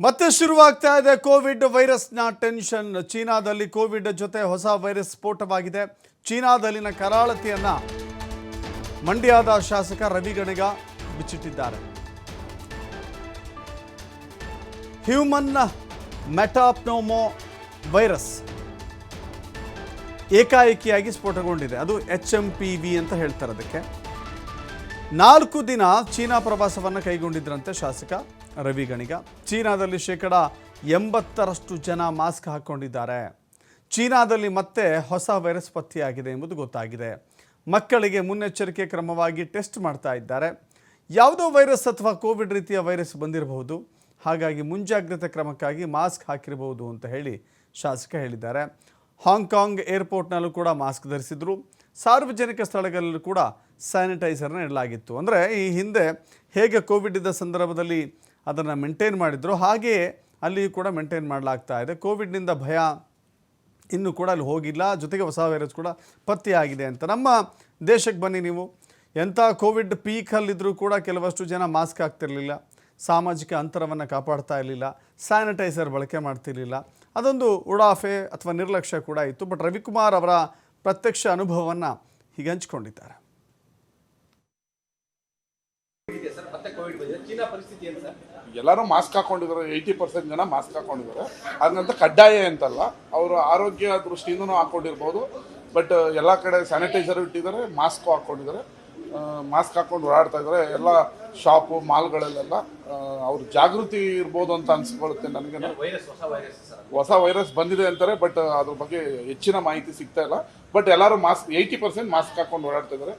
ಮತ್ತೆ ಶುರುವಾಗ್ತಾ ಇದೆ ಕೋವಿಡ್ ವೈರಸ್ನ ಟೆನ್ಷನ್. ಚೀನಾದಲ್ಲಿ ಕೋವಿಡ್ ಜೊತೆ ಹೊಸ ವೈರಸ್ ಸ್ಫೋಟವಾಗಿದೆ. ಚೀನಾದಲ್ಲಿನ ಕರಾಳತಿಯನ್ನು ಮಂಡ್ಯದ ಶಾಸಕ ರವಿ ಗಣಿಗ ಬಿಚ್ಚಿಟ್ಟಿದ್ದಾರೆ. ಹ್ಯೂಮನ್ ಮೆಟಾಪ್ನೋಮೋ ವೈರಸ್ ಏಕಾಏಕಿಯಾಗಿ ಸ್ಫೋಟಗೊಂಡಿದೆ. ಅದು ಎಚ್ ಎಂ ಪಿ ವಿ ಅಂತ ಹೇಳ್ತಾರೆ ಅದಕ್ಕೆ. ನಾಲ್ಕು ದಿನ ಚೀನಾ ಪ್ರವಾಸವನ್ನು ಕೈಗೊಂಡಿದ್ರಂತೆ ಶಾಸಕ ರವಿ ಗಣಿಗ. ಚೀನಾದಲ್ಲಿ ಶೇಕಡ ಎಂಬತ್ತರಷ್ಟು ಜನ ಮಾಸ್ಕ್ ಹಾಕ್ಕೊಂಡಿದ್ದಾರೆ ಚೀನಾದಲ್ಲಿ ಮತ್ತೆ ಹೊಸ ವೈರಸ್ ಪತ್ತೆಯಾಗಿದೆ ಎಂಬುದು ಗೊತ್ತಾಗಿದೆ. ಮಕ್ಕಳಿಗೆ ಮುನ್ನೆಚ್ಚರಿಕೆ ಕ್ರಮವಾಗಿ ಟೆಸ್ಟ್ ಮಾಡ್ತಾ ಇದ್ದಾರೆ. ಯಾವುದೋ ವೈರಸ್ ಅಥವಾ ಕೋವಿಡ್ ರೀತಿಯ ವೈರಸ್ ಬಂದಿರಬಹುದು. ಹಾಗಾಗಿ ಮುಂಜಾಗ್ರತೆ ಕ್ರಮಕ್ಕಾಗಿ ಮಾಸ್ಕ್ ಹಾಕಿರಬಹುದು ಅಂತ ಹೇಳಿ ಶಾಸಕ ಹೇಳಿದ್ದಾರೆ. ಹಾಂಗ್ಕಾಂಗ್ ಏರ್ಪೋರ್ಟ್ನಲ್ಲೂ ಕೂಡ ಮಾಸ್ಕ್ ಧರಿಸಿದ್ರು. ಸಾರ್ವಜನಿಕ ಸ್ಥಳಗಳಲ್ಲೂ ಕೂಡ ಸ್ಯಾನಿಟೈಸರ್ನ ಇಡಲಾಗಿತ್ತು. ಅಂದರೆ ಈ ಹಿಂದೆ ಹೇಗೆ ಕೋವಿಡ್ ಇದ್ದ ಸಂದರ್ಭದಲ್ಲಿ ಅದನ್ನು ಮೇಂಟೈನ್ ಮಾಡಿದ್ರು ಹಾಗೆಯೇ ಅಲ್ಲಿಯೂ ಕೂಡ ಮೇಂಟೈನ್ ಮಾಡಲಾಗ್ತಾ ಇದೆ. ಕೋವಿಡ್ನಿಂದ ಭಯ ಇನ್ನೂ ಕೂಡ ಅಲ್ಲಿ ಹೋಗಿಲ್ಲ, ಜೊತೆಗೆ ಹೊಸ ವೈರಸ್ ಕೂಡ ಪತ್ತೆಯಾಗಿದೆ ಅಂತ. ನಮ್ಮ ದೇಶಕ್ಕೆ ಬನ್ನಿ ನೀವು. ಎಂಥ ಕೋವಿಡ್ ಪೀಕಲ್ಲಿದ್ದರೂ ಕೂಡ ಕೆಲವಷ್ಟು ಜನ ಮಾಸ್ಕ್ ಹಾಕ್ತಿರಲಿಲ್ಲ, ಸಾಮಾಜಿಕ ಅಂತರವನ್ನು ಕಾಪಾಡ್ತಾ ಇರಲಿಲ್ಲ ಸ್ಯಾನಿಟೈಸರ್ ಬಳಕೆ ಮಾಡ್ತಿರಲಿಲ್ಲ. ಅದೊಂದು ಉಡಾಫೆ ಅಥವಾ ನಿರ್ಲಕ್ಷ್ಯ ಕೂಡ ಇತ್ತು. ಬಟ್ ರವಿಕುಮಾರ್ ಅವರ ಪ್ರತ್ಯಕ್ಷ ಅನುಭವವನ್ನು ಹೀಗೆ ಹಂಚಿಕೊಂಡಿದ್ದಾರೆ. ಮತ್ತೆ ಕೋವಿಡ್ ಬಂದಿದೆ. ಚೀನಾ ಪರಿಸ್ಥಿತಿ ಏನು ಸರ್? ಎಲ್ಲರೂ ಮಾಸ್ಕ್ ಹಾಕೊಂಡಿದ್ದಾರೆ. ಏಯ್ಟಿ ಪರ್ಸೆಂಟ್ ಜನ ಮಾಸ್ಕ್ ಹಾಕೊಂಡಿದ್ದಾರೆ. ಅದನ್ನಂತ ಕಡ್ಡಾಯ ಅಂತಲ್ಲ. ಅವರು ಆರೋಗ್ಯ ದೃಷ್ಟಿಯಿಂದನೂ ಹಾಕೊಂಡಿರ್ಬೋದು. ಬಟ್ ಎಲ್ಲ ಕಡೆ ಸ್ಯಾನಿಟೈಸರ್ ಇಟ್ಟಿದ್ದಾರೆ ಮಾಸ್ಕ್ ಹಾಕೊಂಡಿದ್ದಾರೆ. ಮಾಸ್ಕ್ ಹಾಕೊಂಡು ಓಡಾಡ್ತಾ ಇದ್ದಾರೆ ಎಲ್ಲ ಶಾಪು ಮಾಲ್ಗಳಲ್ಲೆಲ್ಲ ಅವ್ರ ಜಾಗೃತಿ ಇರ್ಬೋದು ಅಂತ ಅನ್ಸ್ಕೊಳ್ಳುತ್ತೆ ನನಗೆ. ಹೊಸ ವೈರಸ್ ಬಂದಿದೆ ಅಂತಾರೆ ಬಟ್ ಅದ್ರ ಬಗ್ಗೆ ಹೆಚ್ಚಿನ ಮಾಹಿತಿ ಸಿಗ್ತಾ ಇಲ್ಲ. ಬಟ್ ಎಲ್ಲರೂ ಮಾಸ್ಕ್ ಏಯ್ಟಿ ಪರ್ಸೆಂಟ್ ಮಾಸ್ಕ್ ಹಾಕೊಂಡು ಓಡಾಡ್ತಾ ಇದ್ದಾರೆ.